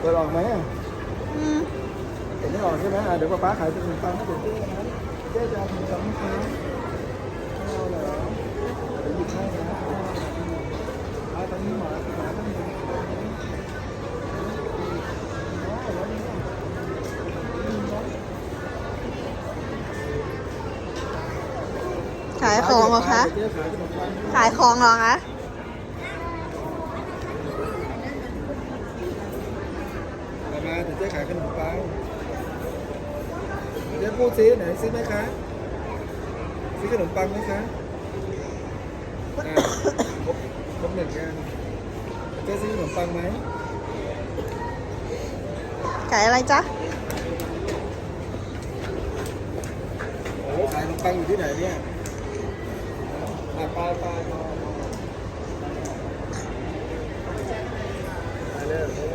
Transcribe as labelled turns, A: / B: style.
A: เปิดออกไหมอะ
B: อืม
A: เห็นไม่ออกใช่ไหมอะเดี๋ยวป้าป๊าขายขนมปังให้เดี๋ยวเจ๊นะเจ๊จะเอาขนมปังไหมคะไม่เอาเหรอเดี๋ยวหยิบให้นะเอาตอนนี้หมาหมาต้องมีเอาแล้วนี่
B: ขายของเหรอคะ
A: เจ๊ขายขนมปัง
B: ขายของเหรอคะ
A: เอา มาเดี๋ยวเจ๊ขายขนมปังเจ๊พูดซิไหนซื้อไหมคะซื้อขนมปังไหมคะอะครบครบหนึ่งกันเจ๊ซื้อขนมปังไหม
B: ขายอะไรจ๊ะ
A: โอ้ขายขนมปังอยู่ที่ไหนเนี่ยอะไปไปไปไปเลย